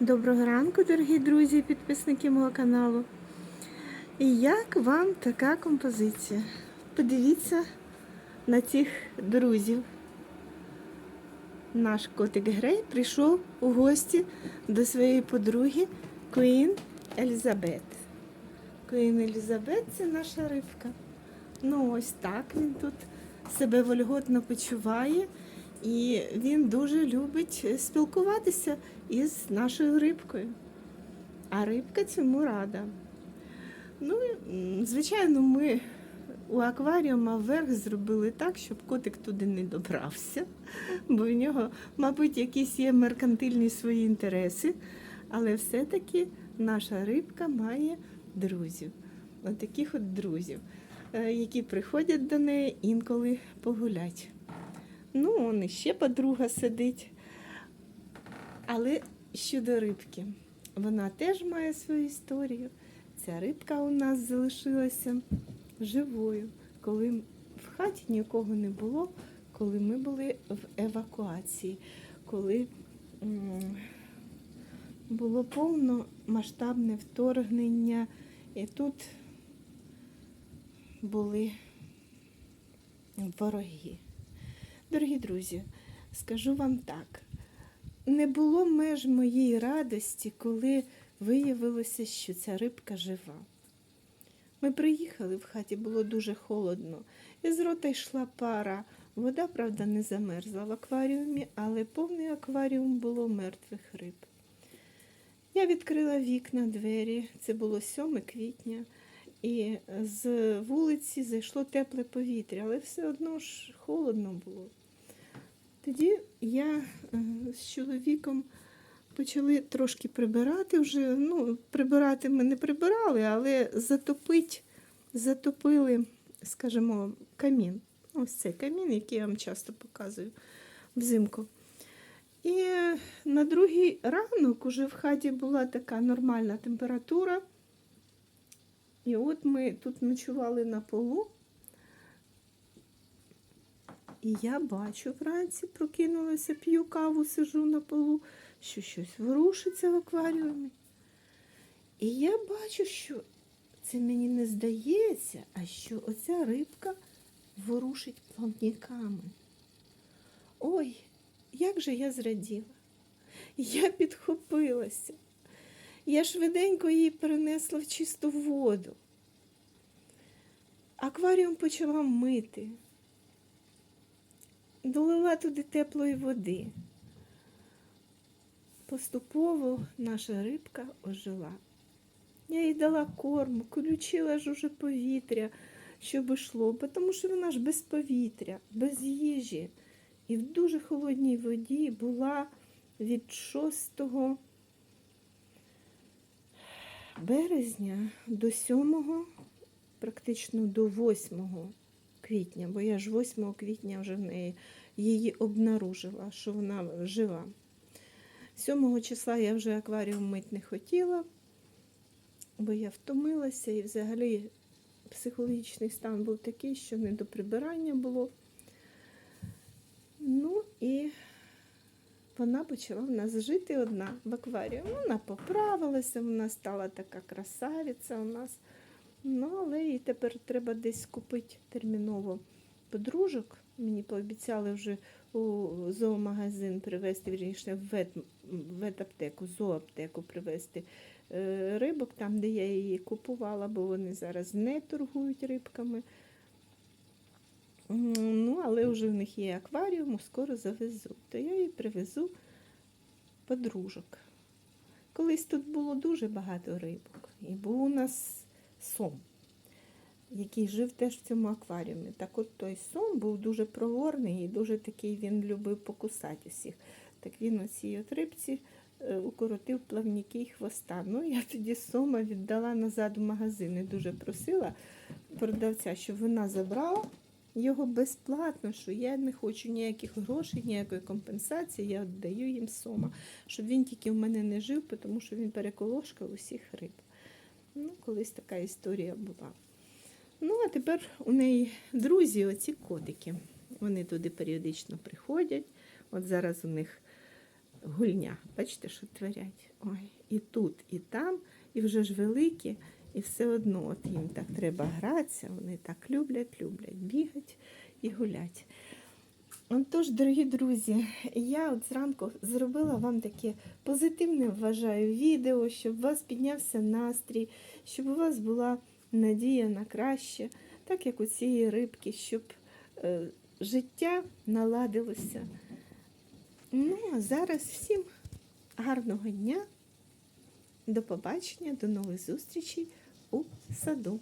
Доброго ранку, дорогі друзі, і підписники мого каналу. І як вам така композиція? Подивіться на цих друзів. Наш котик Грей прийшов у гості до своєї подруги Куін Елізабет. Куін Елізабет це наша рибка. Ну, ось так він тут себе вольготно почуває. І він дуже любить спілкуватися із нашою рибкою. А рибка цьому рада. Ну, звичайно, ми у акваріума вверх зробили так, щоб котик туди не добрався, бо в нього, мабуть, якісь є меркантильні свої інтереси. Але все-таки наша рибка має друзів, от таких от друзів, е, які приходять до неї інколи погулять. Ну, он іще подруга сидить. Але щодо рибки, вона теж має свою історію. Ця рибка у нас залишилася живою, коли в хаті нікого не було, коли ми були в евакуації, коли було повномасштабне вторгнення, і тут були вороги. Дорогі друзі, скажу вам так: не було меж моїй радості, коли виявилося, що ця рибка жива. Ми приїхали в хаті, було дуже холодно, і з рота йшла пара. Вода, правда, не замерзла в акваріумі, але повний акваріум було мертвих риб. Я відкрила вікна, двері, це було 7 квітня, і з вулиці зайшло тепле повітря, але все одно ж холодно було. Тоді я е, з чоловіком почали трошки прибирати вже. Ну, прибирати ми не прибирали, але затопить, затопили, скажімо, камін. Ось цей камін, який я вам часто показую взимку. І на другий ранок уже в хаті була така нормальна температура. І от ми тут ночували на полу. І я бачу вранці, прокинулася, п'ю каву, сижу на полу, що щось ворушиться в акваріумі. І я бачу, що це мені не здається, а що оця рибка ворушить плавниками. Ой, як же я зраділа. Я підхопилася. Я швиденько її перенесла в чисту воду. Акваріум почала мити долила туди теплої води. Поступово наша рибка ожила. Я їй дала корм, включила ж уже повітря, щоб йшло, тому що вона ж без повітря, без їжі. І в дуже холодній воді була від 6 березня до 7, практично до 8 квітня, бо я ж 8 квітня вже в неї її обнаружила, що вона жива. 7 числа я вже акваріум мити не хотіла, бо я втомилася і взагалі психологічний стан був такий, що не до прибирання було. Ну і вона почала в нас жити одна в акваріумі. Вона поправилася, вона стала така красавиця у нас. Ну, але їй тепер треба десь купити терміново подружок. Мені пообіцяли вже у зоомагазин привезти, вірніше, в вет, ветаптеку, зооптеку привезти е, рибок, там, де я її купувала, бо вони зараз не торгують рибками. Ну, але вже в них є акваріум, скоро завезу. То я їй привезу подружок. Колись тут було дуже багато рибок. І був у нас сом, який жив теж в цьому акваріумі. Так от той сом був дуже проворний і дуже такий він любив покусати усіх. Так він оцій от рибці е, укоротив плавники і хвоста. Ну, я тоді сома віддала назад в магазин і дуже просила продавця, щоб вона забрала його безплатно, що я не хочу ніяких грошей, ніякої компенсації, я віддаю їм сома, щоб він тільки в мене не жив, тому що він переколошкав усіх риб. Ну, колись така історія була. Ну, а тепер у неї друзі, оці кодики. Вони туди періодично приходять. От зараз у них гульня. Бачите, що творять? Ой, і тут, і там, і вже ж великі, і все одно от їм так треба гратися, вони так люблять, люблять бігати і гуляти. Тож, дорогі друзі, я от зранку зробила вам таке позитивне, вважаю, відео, щоб у вас піднявся настрій, щоб у вас була надія на краще, так як у цієї рибки, щоб е, життя наладилося. Ну, а зараз всім гарного дня, до побачення, до нових зустрічей у саду.